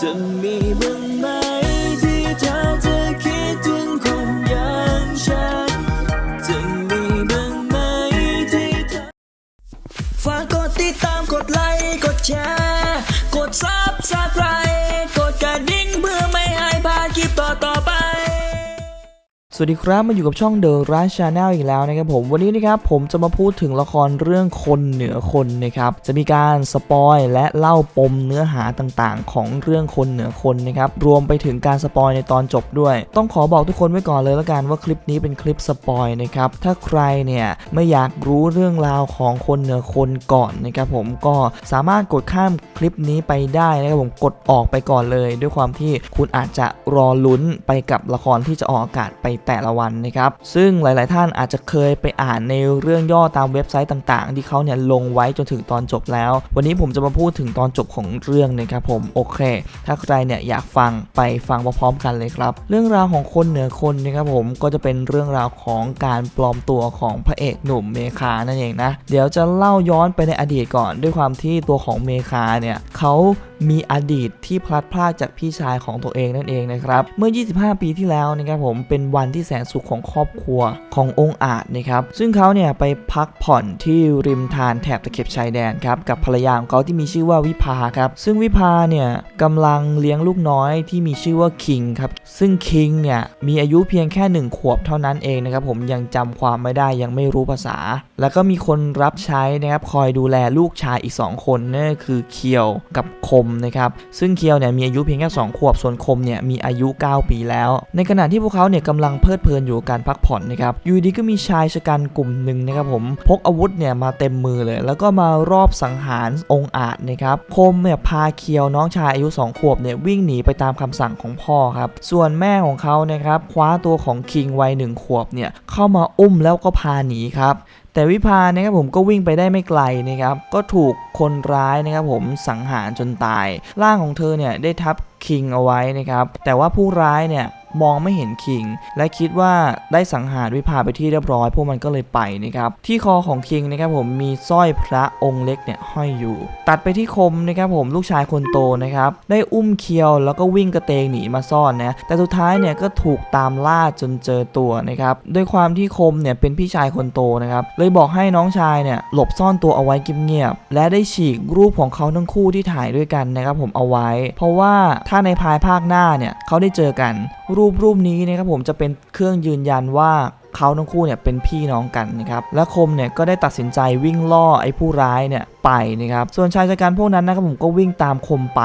จะมีบ้างไหม สวัสดีครับมาอยู่กับช่อง The r u s h Channel อีกแล้วนะครับผมวันนี้นะครับผมจะมาพูดถึงละครเรื่องคนเหนือคนนะครับจะมีการสปอยและเล่าปมเนื้อหาต่างๆ ของเรื่องคนเหนือคนนะครับรวมไปถึงการสปอยในตอนจบด้วย ต้องขอบอกทุกคนไว้ก่อนเลยละกันว่าคลิปนี้เป็นคลิปสปอยนะครับถ้าใครเนี่ยไม่อยากรู้เรื่องราวของคนเหนือคนก่อนนะครับผมก็สามารถกดข้ามคลิปนี้ไปได้นะครับผมกดออกไปก่อนเลย ด้วยความที่คุณอาจจะรอลุ้นไปกับละครที่จะออกอากาศไปแต่ละวันนะครับ ซึ่งหลาย ๆ ท่านอาจจะเคยไปอ่านในเรื่องย่อตามเว็บไซต์ต่าง ๆ ที่เขาเนี่ยลงไว้จนถึงตอนจบแล้ว วันนี้ผมจะมาพูดถึงตอนจบของเรื่องนะครับผมโอเค ถ้าใครเนี่ยอยากฟังไปฟังพร้อมๆกันเลยครับ เรื่องราวของคนเหนือคนนะครับผมก็จะเป็นเรื่องราวของการปลอมตัวของพระเอกหนุ่มเมคานั่นเองนะเดี๋ยวจะเล่าย้อนไปในอดีตก่อนด้วยความที่ตัวของเมคาเนี่ยเขา มีอดีตที่พลัดพรากจากพี่ชายของตัวเองนั่นเองนะครับ เมื่อ 25 ปีที่แล้วนะครับผมเป็นวันที่แสนสุขของครอบครัวขององค์อาจนะครับ ซึ่งเขาเนี่ยไปพักผ่อนที่ริมทานแถบตะเข็บชายแดนครับกับภรรยาของเขาที่มีชื่อว่าวิภาครับ ซึ่งวิภาเนี่ยกำลังเลี้ยงลูกน้อยที่มีชื่อว่าคิงครับ ซึ่งคิงเนี่ยมีอายุเพียงแค่หนึ่งขวบเท่านั้นเองนะครับผมยังจำความไม่ได้ยังไม่รู้ภาษา แล้วก็มีคนรับใช้นะครับคอยดูแลลูกชายอีก 2 คนนั่นคือเคียวกับคมนะครับซึ่งเคียวเนี่ยมีอายุเพียงแค่2ขวบส่วนคมเนี่ยมีอายุ 9 ปีแล้ว ในขณะที่พวกเขาเนี่ยกำลังเพลิดเพลินอยู่กับการพักผ่อนนะครับอยู่ดีก็มีชายชะกันกลุ่มหนึ่งนะครับผมพกอาวุธเนี่ยมาเต็มมือเลย แล้วก็มารอบสังหารองค์อาจนะครับคมเนี่ยพาเคียวน้องชายอายุ 2 ขวบเนี่ยวิ่งหนีไปตามคำสั่งของพ่อครับส่วนแม่ของเขานะครับคว้าตัวของคิงวัยหนึ่งขวบเนี่ยเข้ามาอุ้มแล้วก็พาหนีครับ แต่วิพานะครับผมก็วิ่งไปได้ไม่ไกลนะครับก็ถูกคนร้ายนะครับผมสังหารจนตาย ร่างของเธอเนี่ยได้ทับคิงเอาไว้นะครับแต่ว่าผู้ร้ายเนี่ย มองไม่เห็นคิง และคิดว่าได้สังหารวิภาไปที่เรียบร้อย พวกมันก็เลยไปนะครับที่คอของคิงนะครับผมมีสร้อยพระองค์เล็กเนี่ยห้อยอยู่ ตัดไปที่คมนะครับผมลูกชายคนโตนะครับได้อุ้มเคียวแล้วก็วิ่งกระเตงหนีมาซ่อนนะแต่สุดท้ายเนี่ยก็ถูกตามล่าจนเจอตัวนะครับด้วยความที่คมเนี่ยเป็นพี่ชายคนโตนะครับเลยบอกให้น้องชายเนี่ยหลบซ่อนตัวเอาไว้เงียบๆและได้ฉีกรูปของเขาทั้งคู่ที่ถ่ายด้วยกันนะครับผมเอาไว้ เพราะว่าถ้าในภายภาคหน้าเนี่ยเขาได้เจอกันรูปรูปนี้นะครับผมจะเป็นเครื่องยืนยันว่า เขาทั้งคู่เนี่ยเป็นพี่น้องกันนะครับและคมเนี่ยก็ได้ตัดสินใจวิ่งล่อไอ้ผู้ร้ายเนี่ยไปนะครับส่วนชายชะกันพวกนั้นนะครับผมก็วิ่งตามคมไป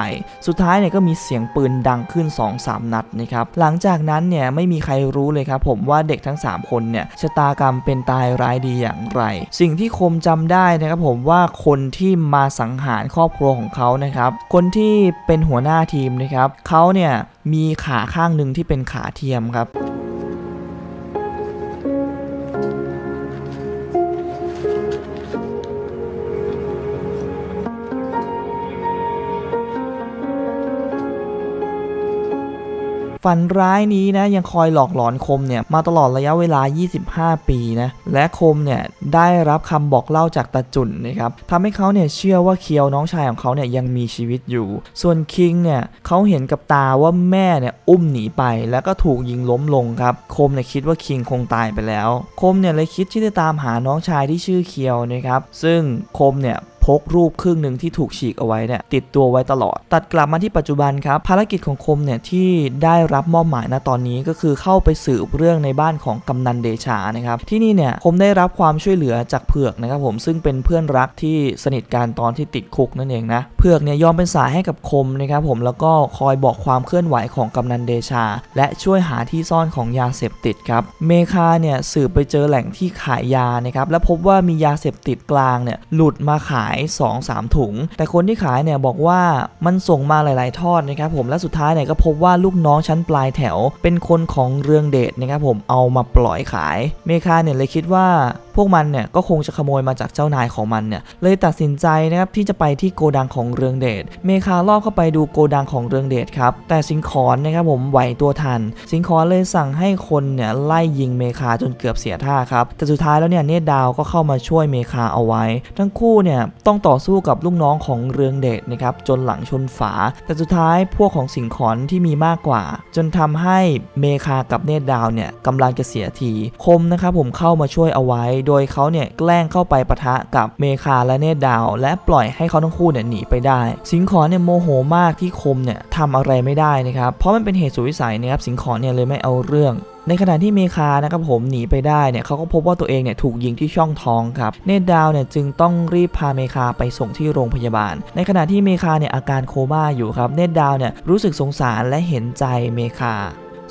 สุดท้ายเนี่ยก็มีเสียงปืนดังขึ้น 2-3 นัดนะครับหลังจากนั้นเนี่ยไม่มีใครรู้เลยครับผมว่าเด็กทั้ง 3 คนเนี่ยชะตากรรมเป็นตายร้ายดีอย่างไร สิ่งที่คมจำได้นะครับผมว่าคนที่มาสังหารครอบครัวของเขานะครับคนที่เป็นหัวหน้าทีมนะครับเขาเนี่ยมีขาข้างหนึ่งที่เป็นขาเทียมครับ ฝันร้ายนี้นะยังคอยหลอกหลอนคมเนี่ยมาตลอดระยะเวลา 25 ปีนะและคมเนี่ยได้รับคำบอกเล่าจากตาจุนนะครับทำให้เขาเนี่ยเชื่อว่าเคียวน้องชายของเขาเนี่ยยังมีชีวิตอยู่ ส่วนคิงเนี่ยเขาเห็นกับตาว่าแม่เนี่ยอุ้มหนีไป แล้วก็ถูกยิงล้มลงครับคมเนี่ยคิดว่าคิงคงตายไปแล้ว คมเนี่ยเลยคิดที่จะตามหาน้องชายที่ชื่อเคียวนะครับซึ่งคมเนี่ย พกรูปครึ่งหนึ่งที่ถูกฉีกเอาไว้เนี่ยติดตัวไว้ตลอด ตัดกลับมาที่ปัจจุบันครับภารกิจของคมเนี่ยที่ได้รับมอบหมายณตอนนี้ก็คือเข้าไปสืบเรื่องในบ้านของกำนันเดชานะครับที่นี่เนี่ยคมได้รับความช่วยเหลือจากเผือกนะครับผมซึ่งเป็นเพื่อนรักที่สนิทกันตอนที่ติดคุกนั่นเองนะเผือกเนี่ยยอมเป็นสายให้กับคมนะครับผมแล้วก็คอยบอกความเคลื่อนไหวของกำนันเดชา และช่วยหาที่ซ่อนของยาเสพติดครับเมคาเนี่ยสืบไปเจอแหล่งที่ขายยานะครับและพบว่ามียาเสพติดกลางเนี่ยหลุดมาขาย2-3 ถุง แต่คนที่ขายเนี่ยบอกว่ามันส่งมาหลาย ๆ ทอดนะครับผมและสุดท้ายเนี่ยก็พบว่าลูกน้องชั้นปลายแถว เป็นคนของเรืองเดชนะครับผมเอามาปล่อยขาย เมคาเนี่ยเลยคิดว่าพวกมันเนี่ยก็คงจะขโมยมาจากเจ้านายของมันเนี่ยเลยตัดสินใจนะครับที่จะไปที่โกดังของเรืองเดชเมคาลอบเข้าไปดูโกดังของเรืองเดชครับแต่สิงขอนนะครับผมไหวตัวทัน สิงขอนเลยสั่งให้คนเนี่ยไล่ยิงเมคาจนเกือบเสียท่าครับแต่สุดท้ายแล้วเนี่ยเนตดาวก็เข้ามาช่วยเมคาเอาไว้ ทั้งคู่เนี่ยต้องต่อสู้กับลูกน้องของเรืองเดชนะครับจนหลังชนฝา แต่สุดท้ายพวกของสิงขอนที่มีมากกว่า จนทำให้เมคากับเนตรดาวเนี่ยกำลังจะเสียที คมนะครับผมเข้ามาช่วยเอาไว้ โดยเขาเนี่ยแกล้งเข้าไปปะทะกับเมคาและเนตรดาว และปล่อยให้เขาทั้งคู่เนี่ยหนีไปได้ สิงขอนเนี่ยโมโหมากที่คมเนี่ยทำอะไรไม่ได้นะครับเพราะมันเป็นเหตุสุดวิสัยนะครับสิงขอนเนี่ยเลยไม่เอาเรื่อง ในขณะที่เมคานะครับผมหนีไปได้เนี่ยเขาก็พบว่าตัวเองเนี่ยถูกยิงที่ช่องท้องครับเนตดาวเนี่ยจึงต้องรีบพาเมคาไปส่งที่โรงพยาบาล ในขณะที่เมคาเนี่ยอาการโคม่าอยู่ครับเนตดาวเนี่ยรู้สึกสงสารและเห็นใจเมคา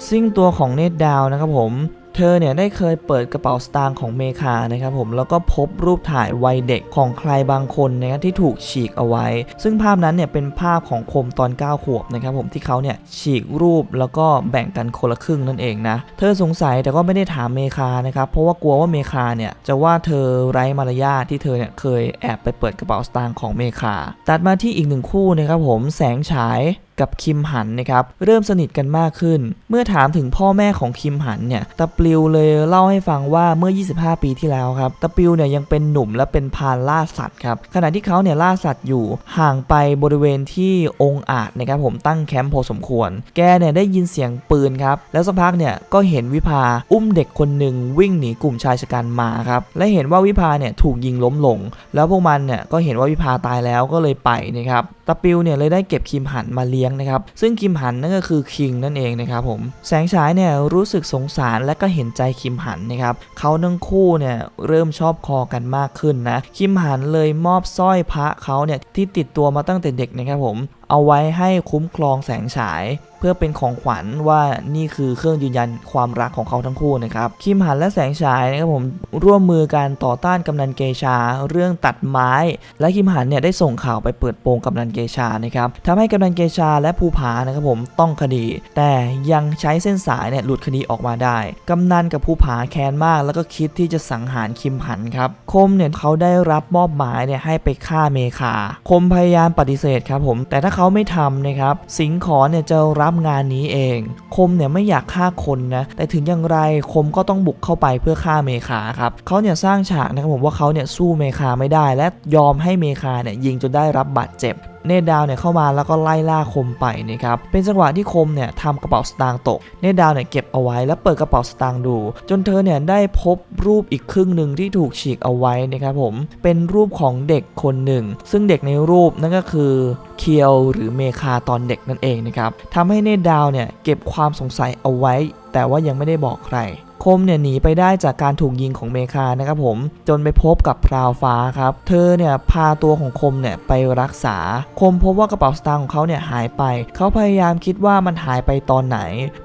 ซึ่งตัวของเนตดาวนะครับผม เธอเนี่ยได้เคยเปิดกระเป๋าสตางค์ของเมคานะครับผมแล้วก็พบรูปถ่ายวัยเด็กของใครบางคนนะครับที่ถูกฉีกเอาไว้ ซึ่งภาพนั้นเนี่ยเป็นภาพของคมตอน 9 ขวบนะครับผมที่เขาเนี่ยฉีกรูปแล้วก็แบ่งกันคนละครึ่งนั่นเองนะเธอสงสัยแต่ก็ไม่ได้ถามเมคานะครับเพราะว่ากลัวว่าเมคาเนี่ยจะว่าเธอไร้มารยาทที่เธอเนี่ยเคยแอบไปเปิดกระเป๋าสตางค์ของเมคาตัดมาที่อีกหนึ่งคู่นะครับผมแสงฉาย กับคิมหันนะครับเริ่มสนิทกันมากขึ้น เมื่อถามถึงพ่อแม่ของคิมหันเนี่ยตะปลิวเลยเล่าให้ฟังว่าเมื่อ 25 ปีที่แล้วครับตะปลิวเนี่ยยังเป็นหนุ่มและเป็นพานล่าสัตว์ครับขณะที่เขาเนี่ยล่าสัตว์อยู่ห่างไปบริเวณที่องค์อาจนะครับผมตั้งแคมป์พอสมควร แกเนี่ยได้ยินเสียงปืนครับแล้วสักพักเนี่ยก็เห็นวิภาอุ้มเด็กคนหนึ่งวิ่งหนีกลุ่มชายชะกันมาครับและเห็นว่าวิภาเนี่ยถูกยิงล้มลง แล้วพวกมันเนี่ยก็เห็นว่าวิภาตายแล้วก็เลยไปนะครับตะปิวเนี่ยเลยได้เก็บคิมหันมาเลี้ยงนะครับ ซึ่งคิมหันนั่นก็คือคิงนั่นเองนะครับผมแสงฉายเนี่ยรู้สึกสงสารและก็เห็นใจคิมหันนะครับเขาทั้งคู่เนี่ยเริ่มชอบคอกันมากขึ้นนะคิมหันเลยมอบสร้อยพระเขาเนี่ยที่ติดตัวมาตั้งแต่เด็กนะครับผม เอาไว้ให้คุ้มครองแสงฉาย เพื่อเป็นของขวัญว่านี่คือเครื่องยืนยันความรักของเขาทั้งคู่นะครับคิมหันและแสงฉายนะครับผมร่วมมือกันต่อต้านกำนันเกชา เรื่องตัดไม้ และคิมหันเนี่ยได้ส่งข่าวไปเปิดโปงกำนันเกชานะครับทำให้กำนันเกชาและภูผานะครับผมต้องคดี แต่ยังใช้เส้นสายเนี่ยหลุดคดีออกมาได้กำนันกับภูผาแค้นมาก แล้วก็คิดที่จะสังหารคิมหันครับคมเนี่ยเขาได้รับมอบหมายเนี่ยให้ไปฆ่าเมคาคมพยายามปฏิเสธครับผมแต่ถ้าเขาาไม่ทำนะครับ สิงขอเนี่ยจะรับงานนี้เอง คมเนี่ยไม่อยากฆ่าคนนะแต่ถึงอย่างไรคมก็ต้องบุกเข้าไปเพื่อฆ่าเมคาครับเขาเนี่ยสร้างฉากนะครับผมว่าเขาเนี่ยสู้เมคาไม่ได้ และยอมให้เมคาเนี่ยยิงจนได้รับบาดเจ็บ เนดาวเนี่ยเข้ามาแล้วก็ไล่ล่าคมไปนะครับเป็นจังหวะที่คมเนี่ยทำกระเป๋าสตางค์ตก เนดาวเนี่ยเก็บเอาไว้แล้วเปิดกระเป๋าสตางค์ดู จนเธอเนี่ยได้พบรูปอีกครึ่งหนึ่งที่ถูกฉีกเอาไว้นะครับผมเป็นรูปของเด็กคนหนึ่ง ซึ่งเด็กในรูปนั่นก็คือเคียวหรือเมคาตอนเด็กนั่นเองนะครับทำให้เนดาวเนี่ยเก็บความสงสัยเอาไว้ แต่ว่ายังไม่ได้บอกใคร คมเนี่ยหนีไปได้จากการถูกยิงของเมคานะครับผมจนไปพบกับพราวฟ้าครับ เธอเนี่ยพาตัวของคมเนี่ยไปรักษา คมพบว่ากระเป๋าสตางค์ของเขาเนี่ยหายไป เขาพยายามคิดว่ามันหายไปตอนไหน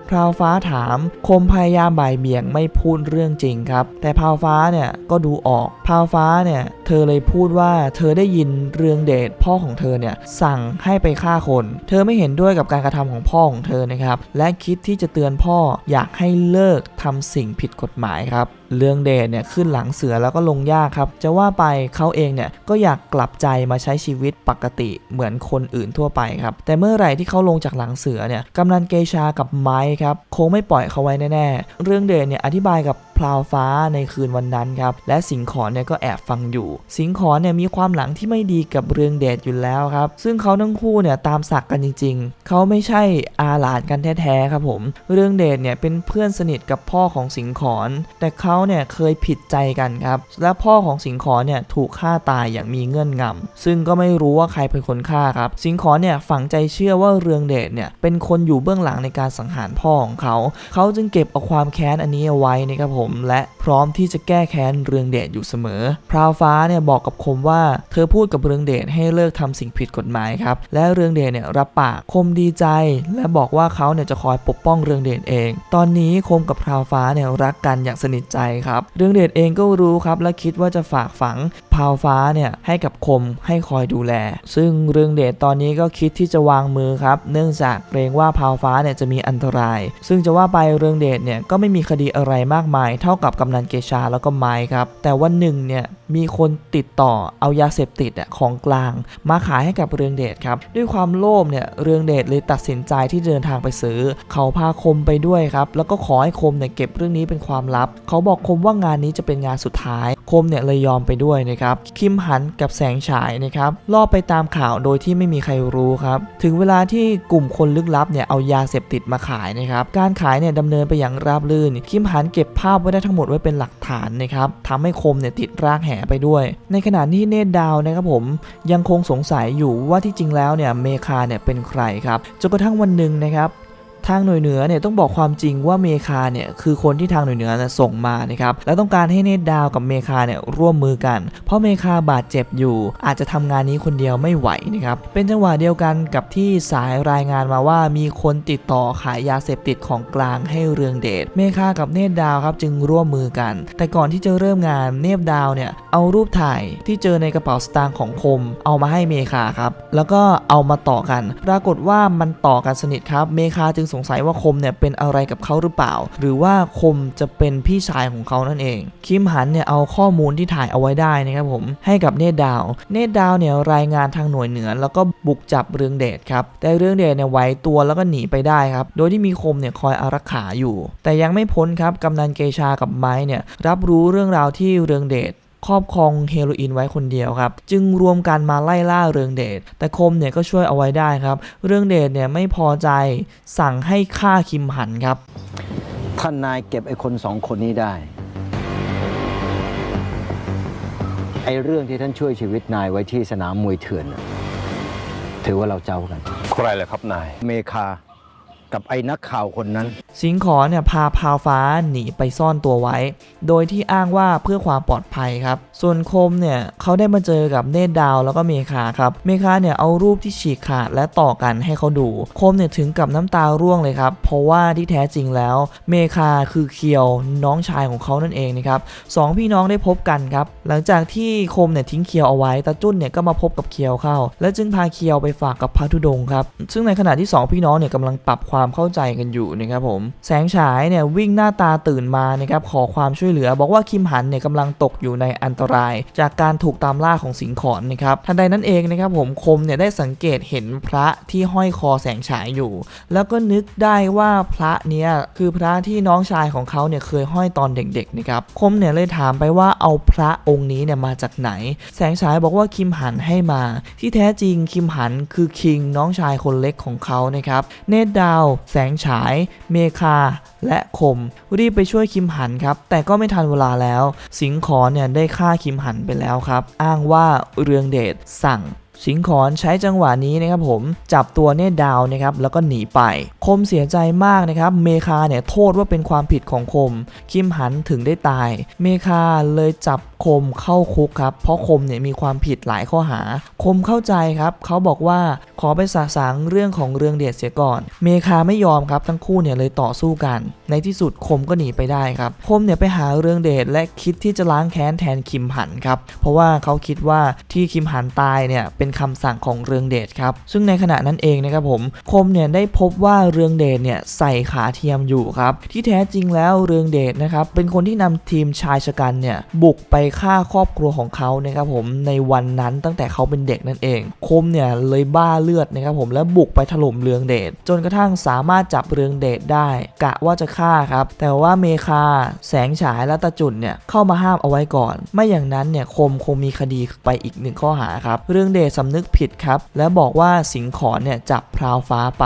พราวฟ้าถาม คมพยายามบ่ายเบี่ยงไม่พูดเรื่องจริงครับ แต่พราวฟ้าเนี่ยก็ดูออกพราวฟ้าเนี่ยเธอเลยพูดว่าเธอได้ยินเรืองเดชพ่อของเธอเนี่ยสั่งให้ไปฆ่าคน เธอไม่เห็นด้วยกับการกระทำของพ่อของเธอนะครับ และคิดที่จะเตือนพ่ออยากให้เลิกทำสิ่งผิดกฎหมายครับ เรื่องเดชเนี่ยขึ้นหลังเสือแล้วก็ลงยากครับ จะว่าไปเขาเองเนี่ยก็อยากกลับใจมาใช้ชีวิตปกติเหมือนคนอื่นทั่วไปครับ แต่เมื่อไหร่ที่เขาลงจากหลังเสือเนี่ยกำนันเกชากับไม้ครับคงไม่ปล่อยเขาไว้แน่ๆ เรื่องเดชเนี่ยอธิบายกับ พลาวฟ้าในคืนวันนั้นครับ และสิงขอนเนี่ยก็แอบฟังอยู่ สิงขอนเนี่ยมีความหลังที่ไม่ดีกับเรืองเดชอยู่แล้วครับ ซึ่งเขาทั้งคู่เนี่ยตามศักดิ์กันจริง ๆ เขาไม่ใช่อาหลานกันแท้ๆครับผม เรืองเดชเนี่ยเป็นเพื่อนสนิทกับพ่อของสิงขอน แต่เขาเนี่ยเคยผิดใจกันครับ และพ่อของสิงขอนเนี่ยถูกฆ่าตายอย่างมีเงื่อนงำ ซึ่งก็ไม่รู้ว่าใครเป็นคนฆ่าครับ สิงขอนเนี่ยฝังใจเชื่อว่าเรืองเดชเนี่ยเป็นคนอยู่เบื้องหลังในการสังหารพ่อของเขา เขาจึงเก็บเอาความแค้นอันนี้เอาไว้นะครับผมและพร้อมที่จะแก้แค้นเรืองเดชอยู่เสมอ พราวฟ้าเนี่ยบอกกับคมว่า เธอพูดกับเรืองเดชให้เลิกทำสิ่งผิดกฎหมายครับ และเรืองเดชเนี่ยรับปากคมดีใจ และบอกว่าเขาเนี่ยจะคอยปกป้องเรืองเดชเอง ตอนนี้คมกับพราวฟ้าเนี่ยรักกันอย่างสนิทใจครับ เรืองเดชเองก็รู้ครับและคิดว่าจะฝากฝังพราวฟ้าเนี่ยให้กับคมให้คอยดูแล ซึ่งเรืองเดชตอนนี้ก็คิดที่จะวางมือครับเนื่องจากเกรงว่าพราวฟ้าเนี่ยจะมีอันตราย ซึ่งจะว่าไปเรืองเดชเนี่ยก็ไม่มีคดีอะไรมากมายเท่ากับกำนันเกชาแล้วก็ไม้ครับ แต่วันหนึ่งเนี่ยมีคนติดต่อเอายาเสพติดอะของกลาง มาขายให้กับเรืองเดชครับ ด้วยความโลภเนี่ยเรืองเดชเลยตัดสินใจที่เดินทางไปซื้อ เขาพาคมไปด้วยครับ แล้วก็ขอให้คมเนี่ยเก็บเรื่องนี้เป็นความลับ เขาบอกคมว่างานนี้จะเป็นงานสุดท้าย คมเนี่ยเลยยอมไปด้วยนะครับ คิมหันกับแสงฉายนะครับล่อไปตามข่าวโดยที่ไม่มีใครรู้ครับ ถึงเวลาที่กลุ่มคนลึกลับเนี่ยเอายาเสพติดมาขายนะครับ การขายเนี่ยดำเนินไปอย่างราบรื่น คิมหันเก็บภาพไว้ได้ทั้งหมดไว้เป็นหลักฐานนะครับทำให้คมเนี่ยติดรากแหไปด้วย ในขณะที่เนตดาวนะครับผมยังคงสงสัยอยู่ว่าที่จริงแล้วเนี่ยเมคาเนี่ยเป็นใครครับจนกระทั่งวันหนึ่งนะครับ ทางหน่วยเหนือเนี่ยต้องบอกความจริงว่าเมคาเนี่ยคือคนที่ทางหน่วยเหนือส่งมานะครับและต้องการให้เนตดาวกับเมคาเนี่ยร่วมมือกัน เพราะเมคาบาดเจ็บอยู่ อาจจะทำงานนี้คนเดียวไม่ไหวนะครับเป็นจังหวะเดียวกันกับที่สายรายงานมาว่ามีคนติดต่อขายยาเสพติดของกลางให้เรืองเดชเมคากับเนตดาวครับจึงร่วมมือกัน แต่ก่อนที่จะเริ่มงานเนตรดาวเนี่ยเอารูปถ่ายที่เจอในกระเป๋าสตางค์ของคม เอามาให้เมคาครับแล้วก็เอามาต่อกัน ปรากฏว่ามันต่อกันสนิทครับเมคาจึงสงสัยว่าคมเนี่ยเป็นอะไรกับเขาหรือเปล่า หรือว่าคมจะเป็นพี่ชายของเขานั่นเอง คิมหันเนี่ยเอาข้อมูลที่ถ่ายเอาไว้ได้นะครับผมให้กับเนตดาว เนตดาวเนี่ยรายงานทางหน่วยเหนือ แล้วก็บุกจับเรืองเดชครับ แต่เรืองเดชเนี่ยไหวตัวแล้วก็หนีไปได้ครับ โดยที่มีคมเนี่ยคอยอารักขาอยู่ แต่ยังไม่พ้นครับกำนันเกชากับไม้เนี่ยรับรู้เรื่องราวที่เรืองเดช ครอบครองเฮโรอีนไว้คนเดียวครับ จึงรวมกันมาไล่ล่าเรืองเดช แต่คมเนี่ยก็ช่วยเอาไว้ได้ครับ เรื่องเดชเนี่ยไม่พอใจสั่งให้ฆ่าคิมหันครับ ท่านนายเก็บไอ้คนสองคนนี้ได้ ไอ้เรื่องที่ท่านช่วยชีวิตนายไว้ที่สนามมวยเถื่อนน่ะถือว่าเราเจ้ากัน ใครเลยครับนาย เมคา กับไอ้นักข่าวคนนั้น สิงขอเนี่ยพาพาวฟ้าหนีไปซ่อนตัวไว้ โดยที่อ้างว่าเพื่อความปลอดภัยครับ ส่วนคมเนี่ยเขาได้มาเจอกับเนตรดาวแล้วก็เมคาครับ เมคาเนี่ยเอารูปที่ฉีกขาดและต่อกันให้เขาดู คมเนี่ยถึงกับน้ำตาร่วงเลยครับ เพราะว่าที่แท้จริงแล้ว เมคาคือเคียวน้องชายของเขานั่นเองนะครับสองพี่น้องได้พบกันครับ หลังจากที่คมเนี่ยทิ้งเคียวเอาไว้ตาจุ้นเนี่ยก็มาพบกับเคียวเข้า และจึงพาเคียวไปฝากกับพระธุดงค์ครับ ซึ่งในขณะที่สองพี่น้องเนี่ยกำลังปรับความความเข้าใจกันอยู่นะครับผม แสงฉายเนี่ยวิ่งหน้าตาตื่นมานะครับขอความช่วยเหลือ บอกว่าคิมหันเนี่ยกำลังตกอยู่ในอันตราย จากการถูกตามล่าของสิงขอนนะครับทันใดนั้นเองนะครับผมคมเนี่ยได้สังเกตเห็นพระที่ห้อยคอแสงฉายอยู่ แล้วก็นึกได้ว่าพระเนี่ยคือพระที่น้องชายของเขาเนี่ยเคยห้อยตอนเด็กๆนะครับคมเนี่ยเลยถามไปว่าเอาพระองค์นี้เนี่ยมาจากไหน แสงฉายบอกว่าคิมหันให้มา ที่แท้จริงคิมหันคือคิงน้องชายคนเล็กของเขานะครับเนตรดาวแสงฉาย เมคา และคม รีบไปช่วยคิมหันครับ แต่ก็ไม่ทันเวลาแล้ว สิงขอนเนี่ยได้ฆ่าคิมหันไปแล้วครับ อ้างว่าเรืองเดชสั่งสิงขอนใช้จังหวะนี้นะครับผมจับตัวเนตดาวนะครับแล้วก็หนีไป คมเสียใจมากนะครับ เมคาเนี่ยโทษว่าเป็นความผิดของคม คิมหันถึงได้ตาย เมคาเลยจับคมเข้าคุกครับ เพราะคมเนี่ยมีความผิดหลายข้อหา คมเข้าใจครับ เขาบอกว่าขอไปสาสางเรื่องของเรื่องเดชเสียก่อน เมคาไม่ยอมครับทั้งคู่เนี่ยเลยต่อสู้กัน ในที่สุดคมก็หนีไปได้ครับ คมเนี่ยไปหาเรื่องเดชและคิดที่จะล้างแค้นแทนคิมหันครับ เพราะว่าเขาคิดว่าที่คิมหันตายเนี่ยเป็นคำสั่งของเรืองเดชครับ ซึ่งในขณะนั้นเองนะครับผม คมเนี่ยได้พบว่าเรืองเดชเนี่ยใส่ขาเทียมอยู่ครับ ที่แท้จริงแล้วเรืองเดชนะครับเป็นคนที่นำทีมชายชะกันเนี่ยบุกไปฆ่าครอบครัวของเขานะครับผมในวันนั้นตั้งแต่เขาเป็นเด็กนั่นเอง คมเนี่ยเลยบ้าเลือดนะครับผมและบุกไปถล่มเรืองเดชจนกระทั่งสามารถจับเรืองเดชได้ กะว่าจะฆ่าครับ แต่ว่าเมคาแสงฉายและตาจุนเนี่ยเข้ามาห้ามเอาไว้ก่อน ไม่อย่างนั้นเนี่ยคมคงมีคดีไปอีกหนึ่งข้อหาครับ เรื่องเดชสำนึกผิดครับ และบอกว่าสิงขอนเนี่ยจับพราวฟ้าไป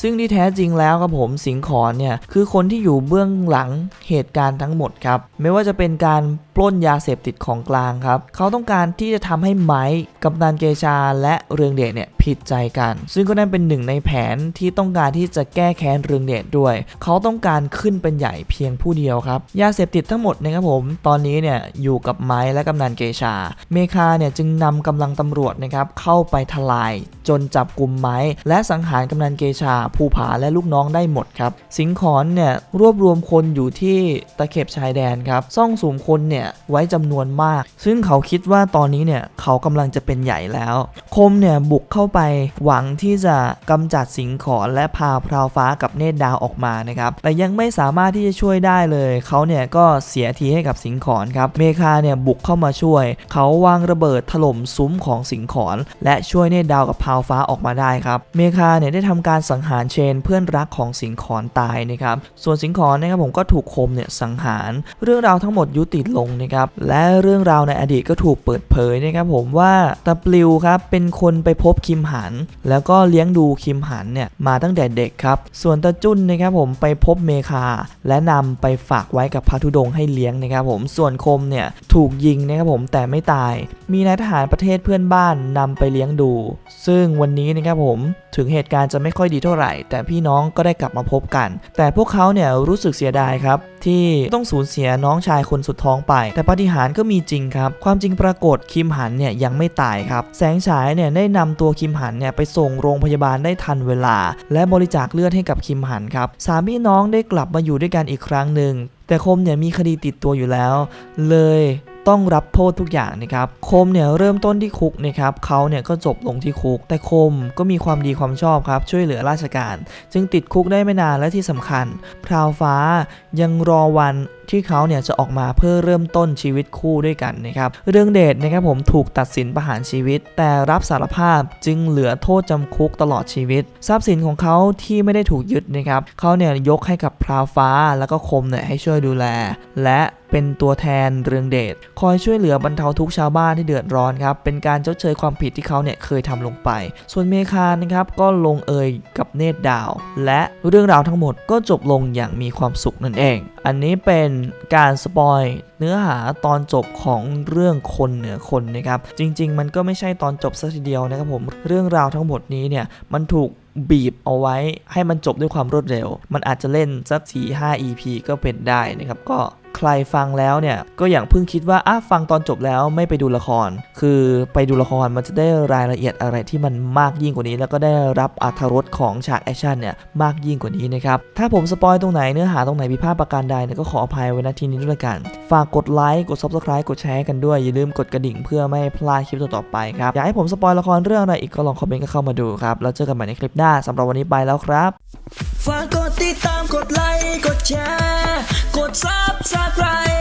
ซึ่งที่แท้จริงแล้วครับผมสิงขอนเนี่ยคือคนที่อยู่เบื้องหลังเหตุการณ์ทั้งหมดครับไม่ว่าจะเป็นการปล้นยาเสพติดของกลางครับเขาต้องการที่จะทำให้ไม้กับนันเกชาและเรืองเดชเนี่ยผิดใจกัน ซึ่งก็นั่นเป็นหนึ่งในแผนที่ต้องการที่จะแก้แค้นเรืองเดชด้วย เขาต้องการขึ้นเป็นใหญ่เพียงผู้เดียวครับยาเสพติดทั้งหมดนะครับผมตอนนี้เนี่ยอยู่กับไม้และกำนันเกชา เมคาเนี่ยจึงนำกำลังตำรวจนะครับเข้าไปทลาย จนจับกลุ่มไม้และสังหารกำนันเกชาภูผาและลูกน้องได้หมดครับ สิงขอนเนี่ยรวบรวมคนอยู่ที่ตะเข็บชายแดนครับซ่องสุมคนเนี่ยไว้จำนวนมาก ซึ่งเขาคิดว่าตอนนี้เนี่ยเขากำลังจะเป็นใหญ่แล้ว คมเนี่ยบุกเข้าไปหวังที่จะกำจัดสิงขอนและพาพราวฟ้ากับเนตรดาวออกมานะครับแต่ยังไม่สามารถที่จะช่วยได้เลยเขาเนี่ยก็เสียทีให้กับสิงขอนครับเมคาเนี่ยบุกเข้ามาช่วย เขาวางระเบิดถล่มซุ้มของสิงขอน และช่วยเนตรดาวกับพราวฟ้าออกมาได้ครับเมคาเนี่ยได้ทำการสังหารเชนเพื่อนรักของสิงขอนตายนะครับ ส่วนสิงขอนนะครับผมก็ถูกคมเนี่ยสังหาร เรื่องราวทั้งหมดยุติลงนะครับ และเรื่องราวในอดีตก็ถูกเปิดเผยนะครับผมว่าตาปลิวครับเป็นคนไปพบคิมหัน แล้วก็เลี้ยงดูคิมหันเนี่ยมาตั้งแต่เด็กครับ ส่วนตาจุนนะครับผมไปพบเมคา และนำไปฝากไว้กับพระธุดงให้เลี้ยงนะครับผม ส่วนคมเนี่ยถูกยิงนะครับผมแต่ไม่ตาย มีนายทหารประเทศเพื่อนบ้านนำไปเลี้ยงดู ซึ่งวันนี้นะครับผมถึงเหตุการณ์จะไม่ค่อยดีเท่าไหร่แต่พี่น้องก็ได้กลับมาพบกัน แต่พวกเขาเนี่ยรู้สึกเสียดายครับ ที่ต้องสูญเสียน้องชายคนสุดท้องไป แต่ปาฏิหาริย์ก็มีจริงครับ ความจริงปรากฏคิมหันเนี่ยยังไม่ตายครับ แสงฉายเนี่ยได้นำตัวคิมหันเนี่ยไปส่งโรงพยาบาลได้ทันเวลา และบริจาคเลือดให้กับคิมหันครับสามพี่น้องได้กลับมาอยู่ด้วยกันอีกครั้งหนึ่งแต่คมเนี่ยมีคดีติดตัวอยู่แล้ว เลย ต้องรับโทษทุกอย่างนะครับคมเนี่ยเริ่มต้นที่คุกนะครับเขาเนี่ยก็จบลงที่คุก แต่คมก็มีความดีความชอบครับช่วยเหลือราชการ จึงติดคุกได้ไม่นานและที่สำคัญ พราวฟ้ายังรอวันที่เขาเนี่ยจะออกมาเพื่อเริ่มต้นชีวิตคู่ด้วยกันนะครับเรื่องเดชนะครับผมถูกตัดสินประหารชีวิต แต่รับสารภาพจึงเหลือโทษจำคุกตลอดชีวิต ทรัพย์สินของเขาที่ไม่ได้ถูกยึดนะครับเขาเนี่ยยกให้กับพราวฟ้าแล้วก็คมเนี่ยให้ช่วยดูแล และ เป็นตัวแทนเรืองเดชคอยช่วยเหลือบรรเทาทุกชาวบ้านที่เดือดร้อนครับเป็นการชดเชยความผิดที่เขาเนี่ยเคยทำลงไป ส่วนเมคานะครับก็ลงเอยกับเนตรดาว และเรื่องราวทั้งหมดก็จบลงอย่างมีความสุขนั่นเอง อันนี้เป็นการสปอยเนื้อหาตอนจบของเรื่องคนเหนือคนนะครับจริง ๆ มันก็ไม่ใช่ตอนจบสักทีเดียวนะครับผมเรื่องราวทั้งหมดนี้เนี่ยมันถูกบีบเอาไว้ให้มันจบด้วยความรวดเร็ว มันอาจจะเล่นสักสี่ห้า EP ก็เป็นได้นะครับ ก็ ใครฟังแล้วเนี่ยก็อย่างเพิ่งคิดว่าอะฟังตอนจบแล้วไม่ไปดูละคร คือไปดูละครมันจะได้รายละเอียดอะไรที่มันมากยิ่งกว่านี้ แล้วก็ได้รับอรรถรสของฉากแอคชั่นเนี่ยมากยิ่งกว่านี้นะครับถ้าผมสปอยตรงไหนเนื้อหาตรงไหนพิพาทประการใดเนี่ยก็ขออภัยไว้ณที่นี้ด้วยละกัน ฝากกดไลค์กด subscribe กดแชร์กันด้วยอย่าลืมกดกระดิ่งเพื่อไม่พลาดคลิปต่อๆไปครับอยากให้ผมสปอยละครเรื่องอะไรอีกก็ลองคอมเมนต์กันเข้ามาดูครับแล้วเจอกันใหม่ในคลิปหน้าสำหรับวันนี้ไปแล้วครับฝากกดติดตามกดไลค์กดแชร์ กดซับสไคร